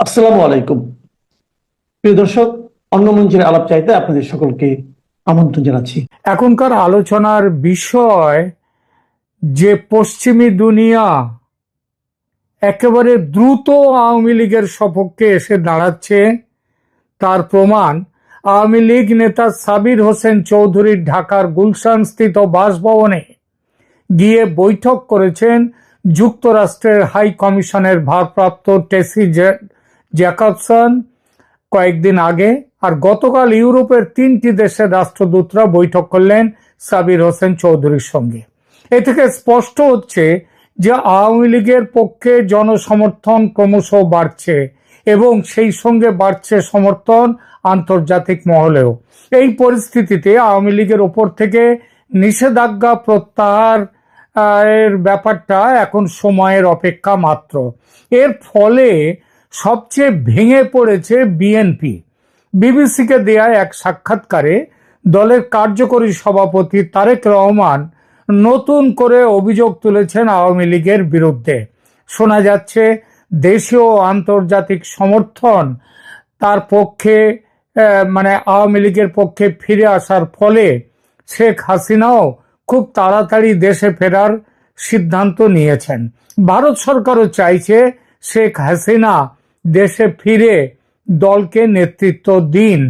আসসালামু আলাইকুম। প্রিয় দর্শক, অন্য মঞ্চের আলাপ চাইতে আপনাদের সকলকে আমন্ত্রণ জানাচ্ছি। এখনকার আলোচনার বিষয় যে পশ্চিমী দুনিয়া একেবারে দ্রুত আওয়ামী লীগের সপক্ষে এসে দাঁড়াচ্ছে, তার প্রমাণ আওয়ামী লীগ নেতা সাবির হোসেন চৌধুরীর ঢাকার গুলশান স্থিত বাসভবনে গিয়ে বৈঠক করেছেন যুক্তরাষ্ট্রের হাই কমিশনের ভারপ্রাপ্ত টেসি জ্যাকবসন কয়েকদিন আগে আর গতকাল ইউরোপের তিনটি দেশের রাষ্ট্রদূতরা বৈঠক করলেন সাবির হোসেন চৌধুরীর সঙ্গে। এ থেকে স্পষ্ট হচ্ছে যে আওয়ামী লীগের পক্ষে জনসমর্থন ক্রমশ বাড়ছে এবং সেই সঙ্গে বাড়ছে সমর্থন আন্তর্জাতিক মহলেও। এই পরিস্থিতিতে আওয়ামী লীগের ওপর থেকে নিষেধাজ্ঞা প্রত্যাহার এর ব্যাপারটা এখন সময়ের অপেক্ষা মাত্র। এর ফলে সবচেয়ে ভেঙে পড়েছে বিএনপি। বিবিসিকে দেয়া এক সাক্ষাৎকারে দলের কার্যকরী সভাপতি তারেক রহমান নতুন করে অভিযোগ তুলেছেন আওয়ামী লীগের বিরুদ্ধে। শোনা যাচ্ছে, দেশীয় আন্তর্জাতিক সমর্থন তার পক্ষে মানে আওয়ামী লীগের পক্ষে ফিরে আসার ফলে শেখ হাসিনাও খুব তাড়াতাড়ি দেশে ফেরার সিদ্ধান্ত নিয়েছেন। ভারত সরকারও চাইছে শেখ হাসিনা দেশে ফিরে দলকে নেতৃত্ব দিন।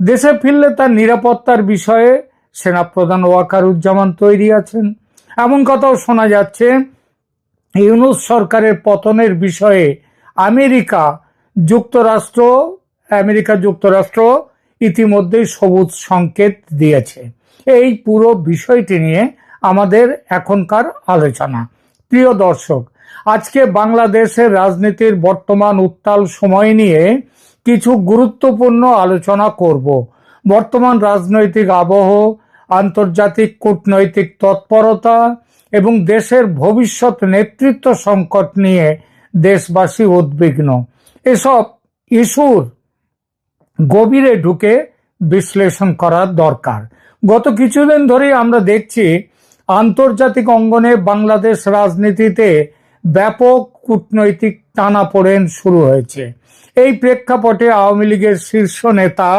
দেশে ফিরলে তার নিরাপত্তার বিষয়ে সেনাপ্রধান ওয়াকারুজ্জামান তৈরি আছেন। এমন কথাও শোনা যাচ্ছে, ইউনুস সরকারের পতনের বিষয়ে আমেরিকা যুক্তরাষ্ট্র আমেরিকা যুক্তরাষ্ট্র ইতিমধ্যেই সবুজ সংকেত দিয়েছে। এই পুরো বিষয়টি নিয়ে আমাদের এখনকার আলোচনা। প্রিয় দর্শক আজকে বাংলাদেশের রাজনীতির বর্তমান উত্তাল সময় নিয়ে কিছু গুরুত্বপূর্ণ আলোচনা করব। বর্তমান রাজনৈতিক আবহ, আন্তর্জাতিক কূটনৈতিক তৎপরতা এবং দেশের ভবিষ্যৎ নেতৃত্ব সংকট নিয়ে দেশবাসী উদ্বিগ্ন। এসব ইস্যুর গভীরে ঢুকে বিশ্লেষণ করার দরকার। গত কিছুদিন ধরেই আমরা দেখছি আন্তর্জাতিক অঙ্গনে বাংলাদেশ রাজনীতিতে ব্যাপক কূটনৈতিক টানাপোড়েন শুরু হয়েছে। এই প্রেক্ষাপটে আওয়ামী লীগের শীর্ষ নেতা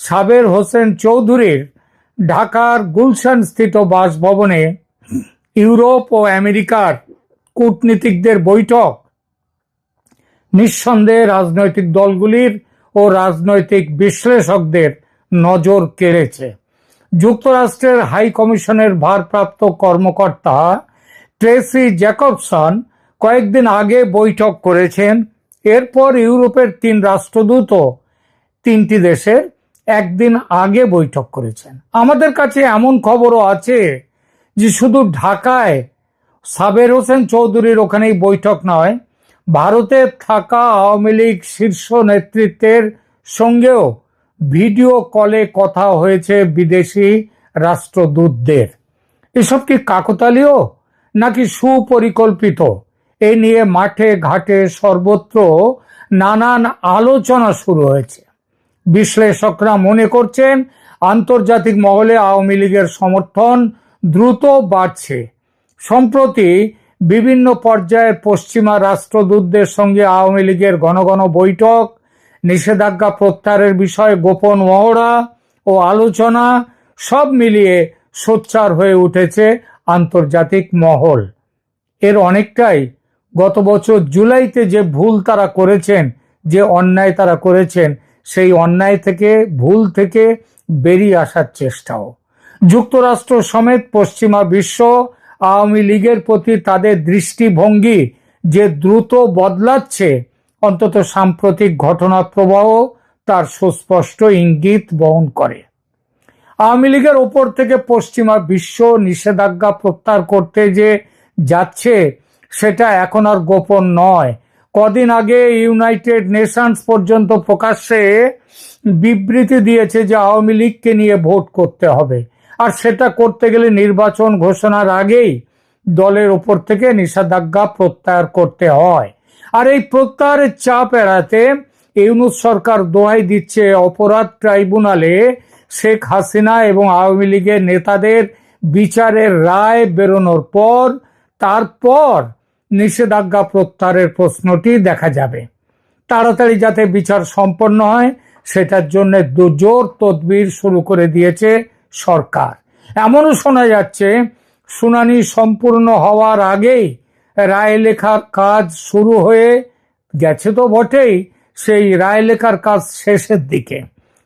সাবের হোসেন চৌধুরীর ঢাকার গুলশান স্থিত বাসভবনে ইউরোপ ও আমেরিকার কূটনীতিকদের বৈঠক। নিঃসন্দেহে রাজনৈতিক দলগুলির ও রাজনৈতিক বিশ্লেষকদের নজর কেড়েছে। যুক্তরাষ্ট্রের হাই কমিশনের ভারপ্রাপ্ত কর্মকর্তা ট্রেসি জ্যাকবসন কয়েকদিন আগে বৈঠক করেছেন। এরপর ইউরোপের তিন রাষ্ট্রদূতও তিনটি দেশের একদিন আগে বৈঠক করেছেন। আমাদের কাছে এমন খবরও আছে যে শুধু ঢাকায় সাবের হোসেন চৌধুরীর ওখানেই বৈঠক নয়, ভারতে থাকা আওয়ামী লীগ শীর্ষ নেতৃত্বের সঙ্গেও ভিডিও কলে কথা হয়েছে বিদেশি রাষ্ট্রদূতদের। এসব কি কাকতালীয় নাকি সুপরিকল্পিত? এ নিয়ে মাঠে ঘাটে সর্বত্র নানান আলোচনা শুরু হয়েছে। বিশ্লেষকরা মনে করছেন, আন্তর্জাতিক মহলে আওয়ামী লীগের সমর্থন দ্রুত বাড়ছে। সম্প্রতি বিভিন্ন পর্যায়ে পশ্চিমা রাষ্ট্রদূতদের সঙ্গে আওয়ামী লীগের ঘন ঘন বৈঠক, নিষেধাজ্ঞা প্রত্যাহারের বিষয়ে গোপন মহড়া ও আলোচনা সব মিলিয়ে সোচ্চার হয়ে উঠেছে আন্তর্জাতিক মহল। এর অনেকটাই গত বছর জুলাইতে যে ভুল তারা করেছেন, যে অন্যায় তারা করেছেন, সেই অন্যায় থেকে, ভুল থেকে বেরিয়ে আসার চেষ্টাও। যুক্তরাষ্ট্র সমেত পশ্চিমা বিশ্ব আওয়ামী লীগের প্রতি তাদের দৃষ্টিভঙ্গি যে দ্রুত বদলাচ্ছে, অন্তত সাম্প্রতিক ঘটনা প্রবাহ তার সুস্পষ্ট ইঙ্গিত বহন করে। আওয়ামী লীগের ওপর থেকে পশ্চিমা বিশ্ব নিষেধাজ্ঞা প্রত্যাহার করতে যে যাচ্ছে সেটা এখন আর গোপন নয়। কদিন আগে ইউনাইটেড নেশনস পর্যন্ত প্রকাশ্যে বিবৃতি দিয়েছে যে আওয়ামী লীগকে নিয়ে ভোট করতে হবে। আর সেটা করতে গেলে নির্বাচন ঘোষণার আগেই দলের ওপর থেকে নিষেধাজ্ঞা প্রত্যাহার করতে হয়। আর এই প্রত্যাহারের চাপ এড়াতে ইউনুস সরকার দোহাই দিচ্ছে অপরাধ ট্রাইব্যুনালে শেখ হাসিনা এবং আওয়ামী লীগের নেতাদের বিচারের রায় বেরোনোর পর, তারপর নিষেধাজ্ঞা প্রত্যাহারের প্রশ্নটি দেখা যাবে। তাড়াতাড়ি যাতে বিচার সম্পন্ন হয়, সেটার জন্য দুজোর তদবির শুরু করে দিয়েছে সরকার। এমনও শোনা যাচ্ছে, শুনানি সম্পূর্ণ হওয়ার আগেই রায় লেখার কাজ শুরু হয়ে গেছে তো বটেই, সেই রায় লেখার কাজ শেষের দিকে।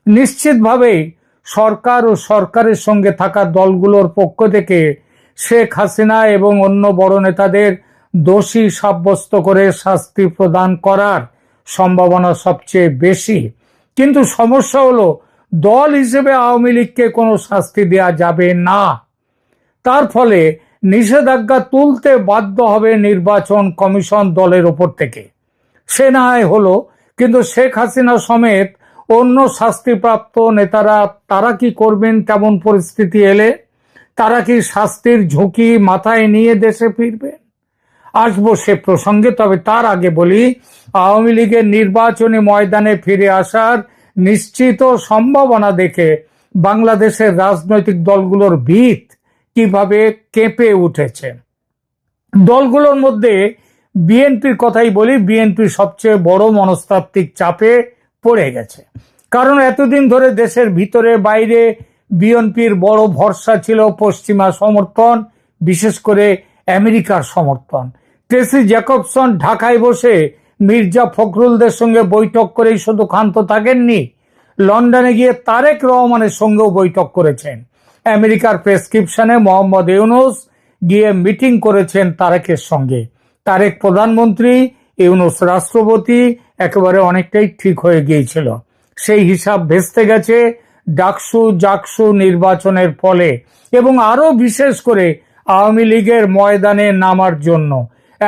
নিশ্চিতভাবেই সরকার ও সরকারের সঙ্গে থাকা দলগুলোর পক্ষ থেকে শেখ হাসিনা এবং অন্য বড় নেতাদের দোষী সাব্যস্ত করে শাস্তি প্রদান করার সম্ভাবনা সবচেয়ে বেশি। কিন্তু সমস্যা হলো, দল হিসেবে আওয়ামী লীগকে কোনো শাস্তি দেওয়া যাবে না। তার ফলে নিষেধাজ্ঞা তুলতে বাধ্য হবে নির্বাচন কমিশন দলের ওপর থেকে। সে না হয় হলো, কিন্তু শেখ হাসিনা সমেত অন্য শাস্তিপ্রাপ্ত নেতারা তারা কি করবেন তেমন পরিস্থিতি এলে? তারা কি শাস্তির ঝুঁকি মাথায় নিয়ে দেশে ফিরবেন? আসব সে প্রসঙ্গে, তবে তার আগে বলি, আওয়ামী লীগের নির্বাচনী ময়দানে ফিরে আসার নিশ্চিত সম্ভাবনা দেখে বাংলাদেশের রাজনৈতিক দলগুলোর ভিত কীভাবে কেঁপে উঠেছে। দলগুলোর মধ্যে বিএনপির কথাই বলি বিএনপি সবচেয়ে বড় মনস্তাত্ত্বিক চাপে পড়ে গেছে। কারণ এতদিন ধরে দেশের ভিতরে বাইরে বিএনপির বড় ভরসা ছিল পশ্চিমা সমর্থন, বিশেষ করে আমেরিকার সমর্থন। ট্রেসি জ্যাকবসন ঢাকায় বসে মির্জা ফখরুলদের সঙ্গে বৈঠক করেই শুধু ক্ষান্ত থাকেননি, লন্ডনে গিয়ে তারেক রহমানের সঙ্গেও বৈঠক করেছেন। আমেরিকার প্রেসক্রিপশনে মোহাম্মদ ইউনুস গিয়ে মিটিং করেছেন তারেকের সঙ্গে। তারেক প্রধানমন্ত্রী, ইউনুস রাষ্ট্রপতি, একেবারে অনেকটাই ঠিক হয়ে গিয়েছিল। সেই হিসাব ভেস্তে গেছে ডাকসু জাকসু নির্বাচনের ফলে এবং আরও বিশেষ করে আওয়ামী লীগের ময়দানে নামার জন্য।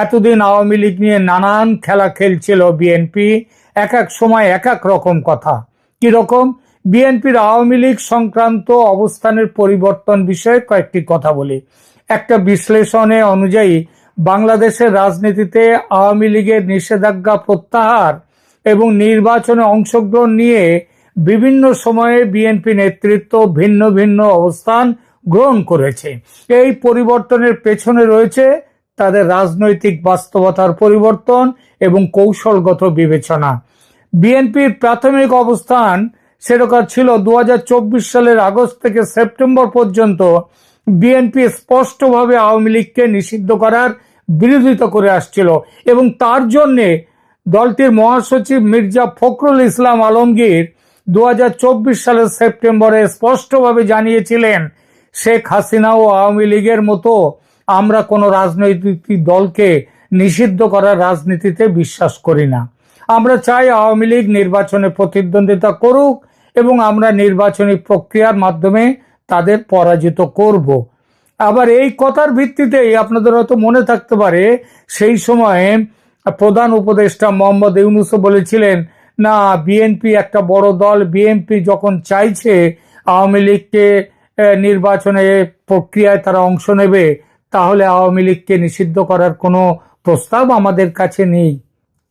এতদিন আওয়ামী লীগ নিয়ে নানান খেলা খেলছিল বিএনপি, এক এক সময় এক এক রকম কথা। কীরকম বিএনপির আওয়ামী লীগ সংক্রান্ত অবস্থানের পরিবর্তন বিষয়ে কয়েকটি কথা বলি। একটা বিশ্লেষণে অনুযায়ী, বাংলাদেশের রাজনীতিতে আওয়ামী লীগের নিষেধাজ্ঞা প্রত্যাহার এবং নির্বাচনে অংশগ্রহণ নিয়ে বিভিন্ন সময়ে বিএনপি নেতৃত্ব ভিন্ন ভিন্ন অবস্থান গ্রহণ করেছে। এই পরিবর্তনের পেছনে রয়েছে তাদের রাজনৈতিক বাস্তবতার পরিবর্তন এবং কৌশলগত বিবেচনা। বিএনপির প্রাথমিক অবস্থান সেরকম ছিল দু হাজার চব্বিশ সালের আগস্ট থেকে সেপ্টেম্বর পর্যন্ত। বিএনপি স্পষ্টভাবে আওয়ামী লীগকে নিষিদ্ধ করার বিরোধিতা করে আসছিল এবং তার জন্যে দলটির মহাসচিব মির্জা ফখরুল ইসলাম আলমগীর দু হাজার চব্বিশ সালের সেপ্টেম্বরে স্পষ্টভাবে জানিয়েছিলেন, শেখ হাসিনা ও আওয়ামী লীগের মতো আমরা কোনো রাজনৈতিক দলকে নিষিদ্ধ করার রাজনীতিতে বিশ্বাস করি না। আমরা চাই আওয়ামী লীগ নির্বাচনে প্রতিদ্বন্দ্বিতা করুক এবং আমরা নির্বাচনী প্রক্রিয়ার মাধ্যমে তাদের পরাজিত করব। আবার এই কথার ভিত্তিতেই আপনাদের হয়তো মনে থাকতে পারে, সেই সময়ে প্রধান উপদেষ্টা মোহাম্মদ ইউনুসও বলেছিলেন, না, বিএনপি একটা বড় দল, বিএনপি যখন চাইছে আওয়ামী লীগকে নির্বাচনে প্রক্রিয়ায় তারা অংশ নেবে তাহলে আওয়ামী লীগকে নিষিদ্ধ করার কোনো প্রস্তাব আমাদের কাছে নেই।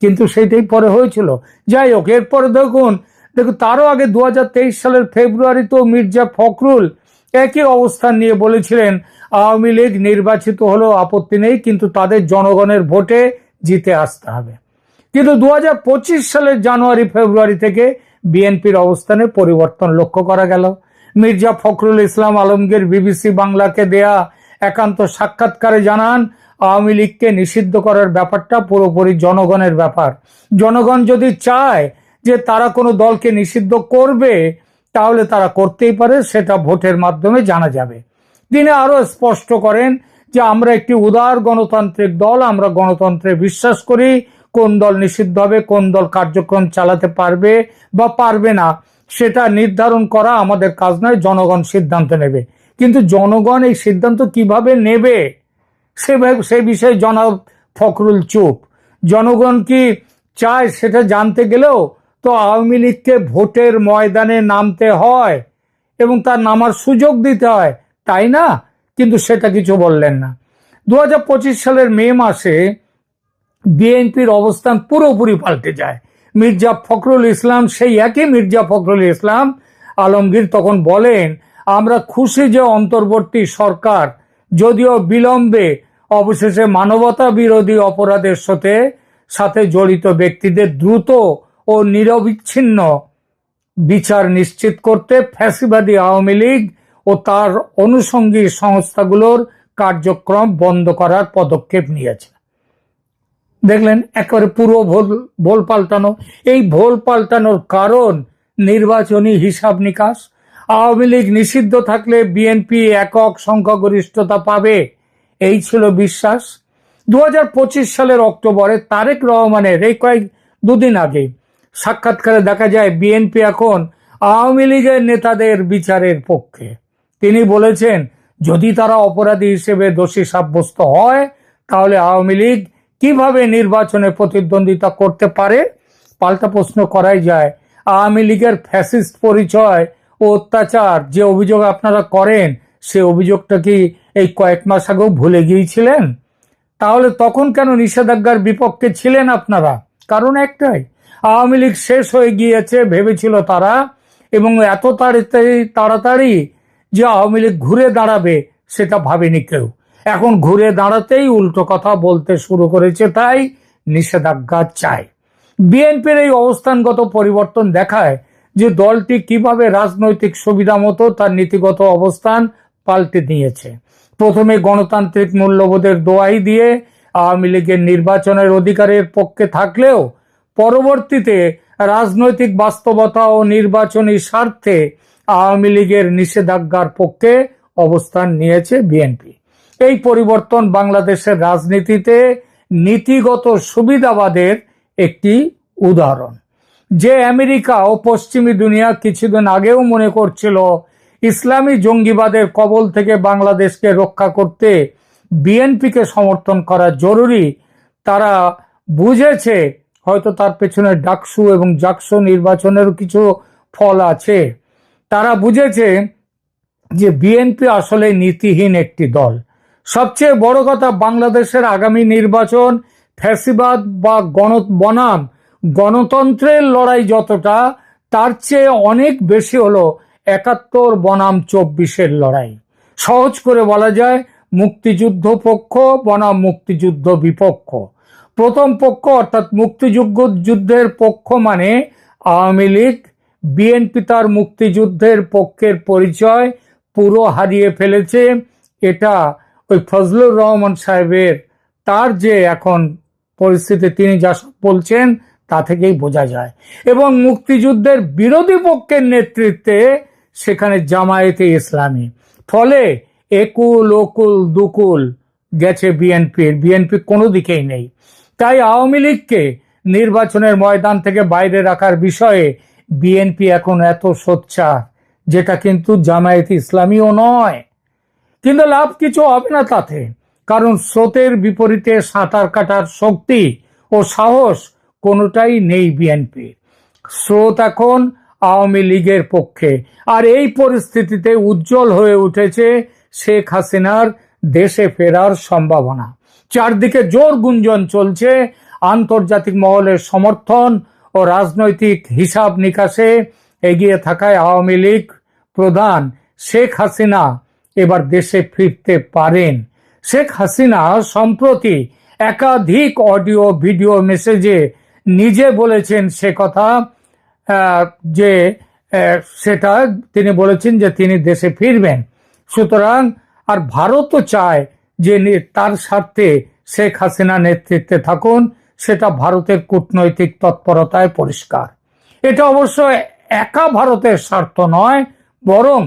কিন্তু সেটাই পরে হয়েছিল। যাই হোক, এরপরে দেখুন দেখুন, তারও আগে দু হাজার তেইশ সালের ফেব্রুয়ারিতেও মির্জা ফখরুল একই অবস্থান নিয়ে বলেছিলেন, আওয়ামী লীগ নির্বাচিত হলেও আপত্তি নেই, কিন্তু তাদের জনগণের ভোটে জিতে আসতে হবে। কিন্তু দু হাজার পঁচিশ সালের জানুয়ারি, ফেব্রুয়ারি থেকে বিএনপির অবস্থানে পরিবর্তন লক্ষ্য করা গেল। মির্জা ফখরুল ইসলাম আলমগীর বিবিসি বাংলাকে দেয়া একান্ত সাক্ষাৎকারে জানান, আওয়ামী লীগকে নিষিদ্ধ করার ব্যাপারটা পুরোপুরি জনগণের ব্যাপার। জনগণ যদি চায় যে তারা কোনো দলকে নিষিদ্ধ করবে, তাহলে তারা করতেই পারে, সেটা ভোটের মাধ্যমে জানা যাবে। তিনি আরও স্পষ্ট করেন যে আমরা একটি উদার গণতান্ত্রিক দল, আমরা গণতন্ত্রে বিশ্বাস করি, কোন দল নিষিদ্ধ হবে, কোন দল কার্যক্রম চালাতে পারবে বা পারবে না, সেটা নির্ধারণ করা আমাদের কাজ নয়, জনগণ সিদ্ধান্ত নেবে। কিন্তু জনগণ এই সিদ্ধান্ত কীভাবে নেবে, সে সে বিষয়ে জনাব ফখরুল চুপ। জনগণ কি চায় সেটা জানতে গেলেও তো আওয়ামী লীগকে ভোটের ময়দানে নামতে হয় এবং তার নামার সুযোগ দিতে হয়, তাই না? কিন্তু সেটা কিছু বললেন না। দু হাজার পঁচিশ সালের মে মাসে বিএনপির অবস্থান পুরোপুরি পাল্টে যায়। মির্জা ফখরুল ইসলাম সেই একই মির্জা ফখরুল ইসলাম আলমগীর তখন বলেন আমরা খুশি যে অন্তর্বর্তী সরকার যদিও বিলম্বে অবশেষে মানবতা বিরোধী অপরাধের সাথে সাথে জড়িত ব্যক্তিদের দ্রুত ও নিরবিচ্ছিন্ন বিচার নিশ্চিত করতে ফ্যাসিবাদী আওয়ামী লীগ ও তার অনুষঙ্গী সংস্থাগুলোর কার্যক্রম বন্ধ করার পদক্ষেপ নিয়েছে। দেখলেন, একেবারে পুরো ভোল ভোল পাল্টানো। এই ভোল পাল্টানোর কারণ নির্বাচনী হিসাব নিকাশ আওয়ামী লীগ নিষিদ্ধ থাকলে বিএনপি একক সংখ্যাগরিষ্ঠতা পাবে। এই ছিল বিশ্বাস। দু হাজার পঁচিশ সালের অক্টোবরে তারেক রহমানের এই কয়েক দুদিন আগে সাক্ষাৎকারে দেখা যায়, বিএনপি এখন আওয়ামী লীগের নেতাদের বিচারের পক্ষে। তিনি বলেছেন, যদি তারা অপরাধী হিসেবে দোষী সাব্যস্ত হয়, তাহলে আওয়ামী লীগ কীভাবে নির্বাচনে প্রতিদ্বন্দ্বিতা করতে পারে? পাল্টা প্রশ্ন করাই যায়, আওয়ামী লীগের ফ্যাসিস্ট পরিচয় ও অত্যাচার যে অভিযোগ আপনারা করেন, সে অভিযোগটা কি এই কয়েক মাস আগেও ভুলে গিয়েছিলেন? তাহলে তখন কেন নিষেধাজ্ঞার বিপক্ষে ছিলেন আপনারা? কারণ একটাই, আওয়ামী লীগ শেষ হয়ে গিয়েছে ভেবেছিল তারা, এবং এত তাড়াতাড়ি তাড়াতাড়ি যে আওয়ামী লীগ ঘুরে দাঁড়াবে সেটা ভাবেনি কেউ। এখন ঘুরে দাঁড়াতেই উল্টো কথা বলতে শুরু করেছে, তাই নিষেধাজ্ঞা চায় বিএনপির এই অবস্থানগত পরিবর্তন দেখায় যে দলটি কীভাবে রাজনৈতিক সুবিধা মতো তার নীতিগত অবস্থান পাল্টে নিয়েছে প্রথমে গণতান্ত্রিক মূল্যবোধের দোয়াই দিয়ে আওয়ামী লীগের নির্বাচনের অধিকারের পক্ষে থাকলেও পরবর্তীতে রাজনৈতিক বাস্তবতা ও নির্বাচনী স্বার্থে আওয়ামী লীগের নিষেধাজ্ঞার পক্ষে অবস্থান নিয়েছে বিএনপি। এই পরিবর্তন বাংলাদেশের রাজনীতিতে নীতিগত সুবিধাবাদের একটি উদাহরণ। যে আমেরিকা ও পশ্চিমী দুনিয়া কিছুদিন আগেও মনে করছিল ইসলামী জঙ্গিবাদের কবল থেকে বাংলাদেশকে রক্ষা করতে বিএনপিকে সমর্থন করা জরুরি, তারা বুঝেছে হয়তো তার পেছনে ডাকসু এবং জাকসু নির্বাচনেরও কিছু ফল আছে। তারা বুঝেছে যে বিএনপি আসলে নীতিহীন একটি দল। সবচেয়ে বড় কথা বাংলাদেশের আগামী নির্বাচন ফ্যাসিবাদ বা গণ বনাম গণতন্ত্রের লড়াই যতটা, তার চেয়ে অনেক বেশি হলো একাত্তর বনাম চব্বিশের লড়াই। সহজ করে বলা যায়, মুক্তিযুদ্ধ পক্ষ বনাম মুক্তিযুদ্ধ বিপক্ষ। প্রথম পক্ষ অর্থাৎ মুক্তিযুদ্ধ যুদ্ধের পক্ষ মানে আওয়ামী লীগ। বিএনপি তার মুক্তিযুদ্ধের পক্ষের পরিচয় পুরো হারিয়ে ফেলেছে। এটা ওই ফজলুর রহমান সাহেবের, তার যে এখন পরিস্থিতি, তিনি যা বলছেন তা থেকেই বোঝা যায়। এবং মুক্তিযুদ্ধের বিরোধী পক্ষের নেতৃত্বে সেখানে জামায়াতে ইসলামী। ফলে একুল, ওকুল, দুকুল গেছে বিএনপির। বিএনপি কোনো দিকেই নেই। তাই আওয়ামী লীগকে নির্বাচনের ময়দান থেকে বাইরে রাখার বিষয়ে বিএনপি এখন এত সোচ্চার, যেটা কিন্তু জামায়াত ইসলামীও নয়। কিন্তু লাভ কিছু হবে না তাতে। কারণ স্রোতের বিপরীতে সাঁতার কাটার শক্তি ও সাহস কোনোটাই নেই বিএনপির স্রোত এখন আওয়ামী লীগের পক্ষে। আর এই পরিস্থিতিতে উজ্জ্বল হয়ে উঠেছে শেখ হাসিনার দেশে ফেরার সম্ভাবনা। চারদিকে জোর গুঞ্জন চলছে আন্তর্জাতিক মহলের সমর্থন ও রাজনৈতিক হিসাব নিকাশে। এগিয়ে থাকায় আওয়ামী লীগ প্রধান শেখ হাসিনা এবার দেশে ফিরতে পারেন। শেখ হাসিনা সম্প্রতি একাধিক অডিও, ভিডিও, মেসেজে নিজে বলেছেন সে কথা যে সেটা তিনি বলেছেন যে তিনি দেশে ফিরবেন। সুতরাং আর ভারতও চায় যে তার স্বার্থে শেখ হাসিনা নেতৃত্বে থাকুন, সেটা ভারতের কূটনৈতিক তৎপরতায় পরিষ্কার। এটা অবশ্য একা ভারতের স্বার্থ নয়, বরং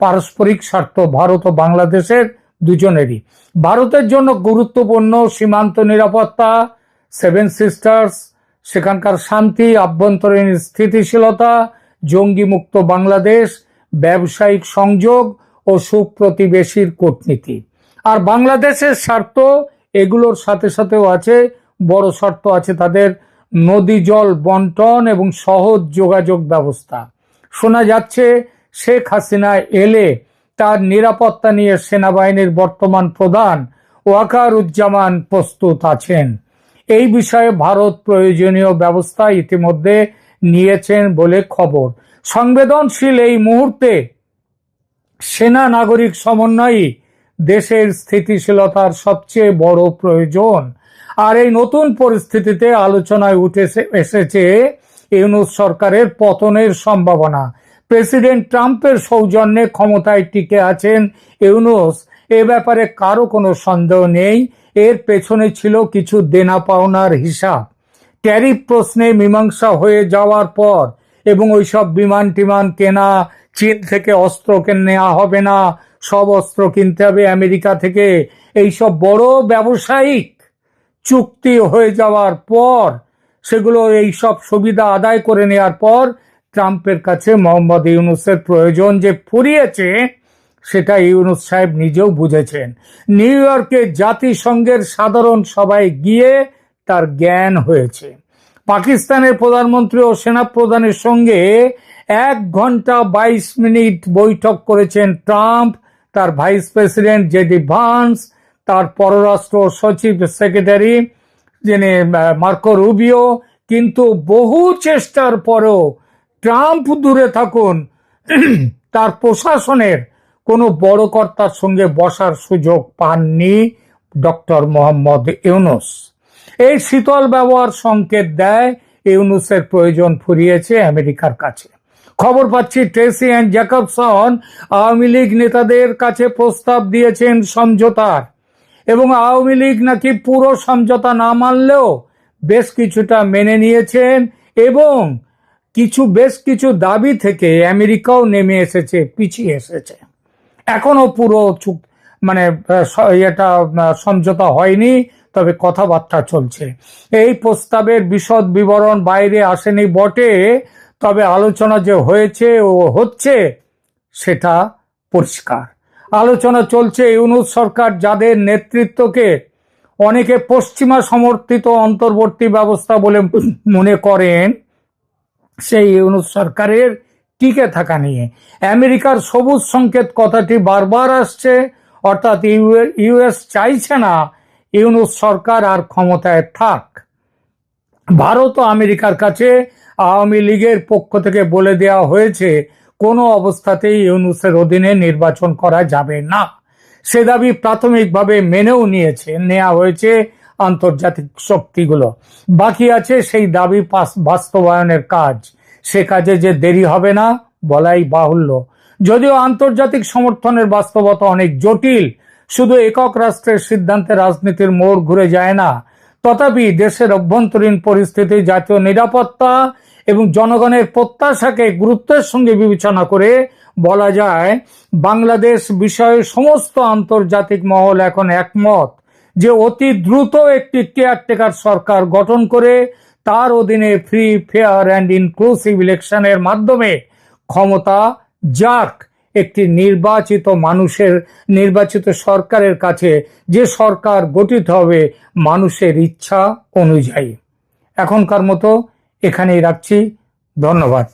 পারস্পরিক স্বার্থ ভারত ও বাংলাদেশের দুজনেরই। ভারতের জন্য গুরুত্বপূর্ণ সীমান্ত নিরাপত্তা সেভেন সিস্টার্স, সেখানকার শান্তি, আভ্যন্তরীণ স্থিতিশীলতা জঙ্গি মুক্ত বাংলাদেশ, ব্যবসায়িক সংযোগ ও সুপ্রতিবেশীর কূটনীতি। আর বাংলাদেশের স্বার্থ, এগুলোর সাথে সাথেও আছে, বড় শর্ত আছে তাদের নদী জল বন্টন এবং সহজ যোগাযোগ ব্যবস্থা। শোনা যাচ্ছে, শেখ হাসিনা এলে তার নিরাপত্তা নিয়ে সেনাবাহিনীর বর্তমান প্রধান ওয়াকারুজ্জামান প্রস্তুত আছেন। এই বিষয়ে ভারত প্রয়োজনীয় ব্যবস্থা ইতিমধ্যে নিয়েছেন বলে খবর। সংবেদনশীল এই মুহূর্তে সেনা নাগরিক সমন্বয়ই দেশের স্থিতিশীলতার সবচেয়ে বড় প্রয়োজন। আর এই নতুন পরিস্থিতিতে আলোচনায় উঠে এসেছে ইউনুস সরকারের পতনের সম্ভাবনা। প্রেসিডেন্ট ট্রাম্পের সৌজন্যে ক্ষমতায় টিকে আছেন ইউনুস। এ ব্যাপারে কারও কোনো সন্দেহ নেই। এর পেছনে ছিল কিছু দেনা পাওনার হিসাব। ট্যারিফ প্রশ্নে মীমাংসা হয়ে যাওয়ার পর এবং ওইসব বিমান টিমান কেনা, চীন থেকে অস্ত্র নেওয়া হবে না, সব অস্ত্র কিনতে হবে আমেরিকা থেকে, এইসব বড় ব্যবসায়িক চুক্তি হয়ে যাওয়ার পর, সেগুলো এই সব সুবিধা আদায় করে নেওয়ার পর, ট্রাম্পের কাছে মোহাম্মদ ইউনুসের প্রয়োজন যে ফুরিয়েছে সেটা ইউনুস সাহেব নিজেও বুঝেছেন। নিউ ইয়র্কে জাতিসংঘের সাধারণ সভায় গিয়ে তার জ্ঞান হয়েছে। পাকিস্তানের প্রধানমন্ত্রী ও সেনাপ্রধানের সঙ্গে এক ঘণ্টা বাইশ মিনিট বৈঠক করেছেন ট্রাম্প, তার ভাইস প্রেসিডেন্ট জেডি ভান্স, তার পররাষ্ট্র সচিব সেক্রেটারি যিনি মার্কো রুবিও। কিন্তু বহু চেষ্টার পরেও ট্রাম্প দূরে থাকুন। তার প্রশাসনের কোনো বড় কর্তার সঙ্গে বসার সুযোগ পাননি ডক্টর মোহাম্মদ ইউনুস। এই শীতল ব্যবহার সংকেত দেয়, ইউনুসের প্রয়োজন ফুরিয়েছে আমেরিকার কাছে। খবর পাচ্ছি Tracey Ann Jacobson Awami League নেতাদের কাছে প্রস্তাব দিয়েছেন সমঝোতার। এবং আওয়ামী লীগ নাকি পুরো সমঝোতা না মানলেও বেশ কিছুটা মেনে নিয়েছেন এবং কিছু, বেশ কিছু দাবি থেকে আমেরিকাও নেমে এসেছে, পিছিয়ে এসেছে। এখনও পুরো চুক মানে এটা সমঝোতা হয়নি, তবে কথাবার্তা চলছে। এই প্রস্তাবের বিশদ বিবরণ বাইরে আসেনি বটে, তবে আলোচনা যে হয়েছে ও হচ্ছে, সেটা পরিষ্কার। আলোচনা চলছে ইউনুস সরকার যাদের নেতৃত্বকে অনেকে পশ্চিমা সমর্থিত অন্তর্বর্তী ব্যবস্থা বলে মনে করেন, সেই ইউনুস সরকারের টিকে থাকা নিয়ে। আমেরিকার সবুজ সংকেত কথাটি বারবার আসছে, অর্থাৎ ইউএস চাইছে না, ইউনুস সরকার আর ক্ষমতায় থাক। ভারত ও আমেরিকার কাছে আওয়ামী লীগের পক্ষ থেকে বলে দেওয়া হয়েছে, কোনো অবস্থাতেই ইউনুসের অধীনে নির্বাচন করা যাবে না। সে দাবি প্রাথমিকভাবে মেনেও নিয়েছে। নেওয়া হয়েছে আন্তর্জাতিক শক্তিগুলো। বাকি আছে সেই দাবি বাস্তবায়নের কাজ। সে কাজে যে দেরি হবে না বলাই বাহুল্য। যদিও আন্তর্জাতিক সমর্থনের বাস্তবতা অনেক জটিল, শুধু একক রাষ্ট্রের সিদ্ধান্তে রাজনীতির মোড় ঘুরে যায় না। তথাপি দেশের অভ্যন্তরীণ পরিস্থিতি, জাতীয় নিরাপত্তা এবং জনগণের প্রত্যাশাকে গুরুত্বের সঙ্গে বিবেচনা করে বলা যায়, বাংলাদেশ বিষয়ে সমস্ত আন্তর্জাতিক মহল এখন একমত যে অতি দ্রুত একটি কেয়ারটেকার সরকার গঠন করে তার অধীনে ফ্রি ফেয়ার অ্যান্ড ইনক্লুসিভ ইলেকশনের মাধ্যমে ক্ষমতা যাক। একটি নির্বাচিত মানুষের, নির্বাচিত সরকারের কাছে যে সরকার গঠিত হবে মানুষের ইচ্ছা অনুযায়ী। এখনকার মতো এখানেই রাখছি। ধন্যবাদ।